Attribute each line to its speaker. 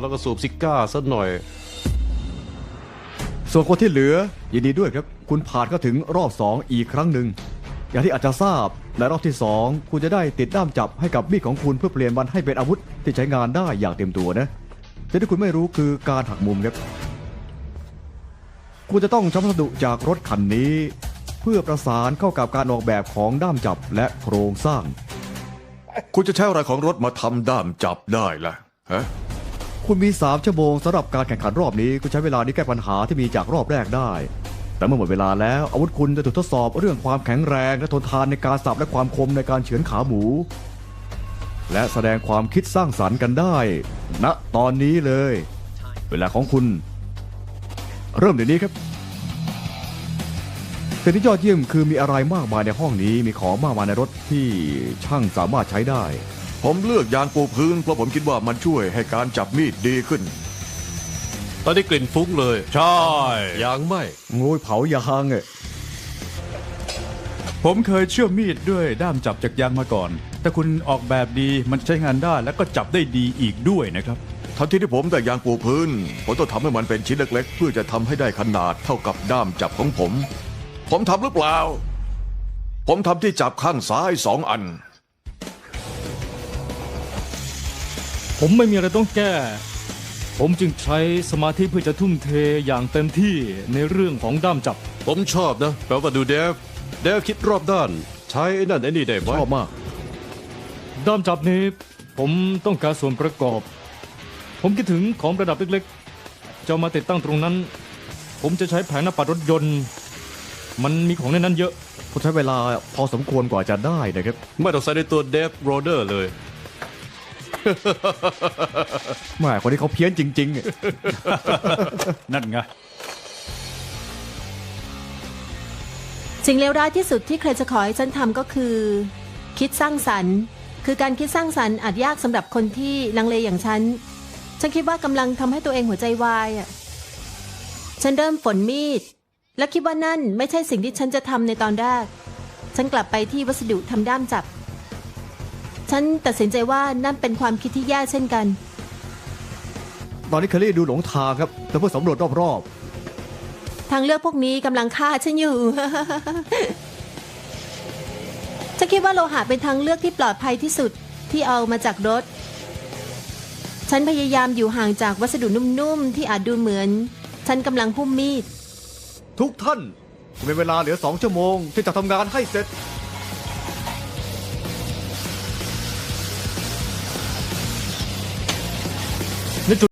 Speaker 1: แล้วก็สูบซิก้าสักหน่อย
Speaker 2: ส่วนคนที่เหลือยินดีด้วยครับ คุณผ่านเข้าถึงรอบ 2 อีกครั้งหนึ่ง อย่างที่อาจจะทราบในรอบที่ 2 คุณจะได้ติดด้ามจับให้กับมีดของคุณเพื่อเปลี่ยนมันให้เป็นอาวุธที่ใช้งานได้อย่างเต็มตัวนะ แต่ที่คุณไม่รู้คือการหักมุมครับ คุณจะต้องใช้วัสดุจากรถคันนี้ เพื่อประสานเข้ากับการออกแบบของด้ามจับและโครงสร้าง
Speaker 3: คุณจะใช้อะไรของรถมาทำด้ามจับได้ล่ะฮะ
Speaker 2: คุณมี 3 ชั่วโมงสำหรับการแข่งขันรอบนี้คุณใช้เวลานี้แก้ปัญหาที่มีจากรอบแรกได้ แต่เมื่อหมดเวลาแล้วอาวุธคุณจะถูกทดสอบเรื่องความแข็งแรงและทนทานในการสับและความคมในการเฉือนขาหมู และแสดงความคิดสร้างสรรค์กันได้ณตอนนี้เลย เวลาของคุณ เริ่มเดี๋ยวนี้ครับสิ่งที่ยอดเยี่ยมคือมีอะไรมากมายในห้องนี้มีของมากมายในรถที่ช่างสามารถใช้ได้
Speaker 3: ผมเลือกยางปูพื้นเพราะผมคิดว่ามันช่วยให้การจับมีดดีขึ้น
Speaker 1: ตอนนี้กลิ่นฟุ้งเลย
Speaker 4: ใช่
Speaker 1: ยางไหม
Speaker 2: โง่ยเผายางเอ้ย
Speaker 4: ผมเคยเชื่อมมีดด้วยด้ามจับจากยางมาก่อน แต่คุณออกแบบดีมันใช้งานได้แล้วก็จับได้ดีอีกด้วยนะครับ
Speaker 3: ทันทีที่ผมได้ยางปูพื้น ผมต้องทำให้มันเป็นชิ้นเล็ก ๆ เพื่อจะทำให้ได้ขนาดเท่ากับด้ามจับของผม ผมทำหรือเปล่า ผมทำที่จับข้างซ้ายสองอัน
Speaker 5: ผมไม่มีอะไรต้องแก้ ผมจึงใช้สมาธิเพื่อจะทุ่มเทอย่างเต็มที่ในเรื่องของด้ามจับ
Speaker 1: ผมชอบนะ แปลว่าดูเดฟ เดฟคิดรอบด้าน ใช้ไอ้นั่นไอ้นี่ได้ไหม
Speaker 2: ชอบมาก
Speaker 5: ด้ามจับนี้ ผมต้องการส่วนประกอบ ผมคิดถึงของประดับเล็กๆ จะเอามาติดตั้งตรงนั้น ผมจะใช้แผงหน้าปัดรถยนต์ มันมีของในนั้นเยอะ
Speaker 2: ผมใช้เวลาพอสมควรกว่าจะได้นะครับ
Speaker 1: ไม่ต้องใส่ในตัวเดฟโรเดอร์เลย
Speaker 2: แหม่คนที่เขาเพี้ยนจริงๆอะ
Speaker 4: นั่นไง
Speaker 6: สิ่งเลวร้ายที่สุดที่ใครจะขอให้ฉันทำก็คือ คิดสร้างสรรค์ คือการคิดสร้างสรรค์อาจยากสำหรับคนที่ลังเลอย่างฉัน ฉันคิดว่ากำลังทำให้ตัวเองหัวใจวายอะฉันเริ่มฝนมีด และคิดว่านั่นไม่ใช่สิ่งที่ฉันจะทำในตอนแรก ฉันกลับไปที่วัสดุทำด้ามจับ ฉันตัดสินใจว่านั่นเป็นความคิดที่แย่เช่นกัน
Speaker 2: ตอนนี้เคลลี่ดูหลงทางครับ แต่เพื่อสำรวจรอบ
Speaker 6: ทางเลือกพวกนี้กำลังฆ่าฉันอยู่ ฉันคิดว่าโลหะเป็นทางเลือกที่ปลอดภัยที่สุดที่เอามาจากรถ ฉันพยายามอยู่ห่างจากวัสดุนุ่มๆ ที่อาจดูเหมือน ฉันกำลังหุ้มมีด
Speaker 2: ๆ ทุกท่านมีเวลาเหลือสองชั่วโมงที่จะทำงานให้เสร็จ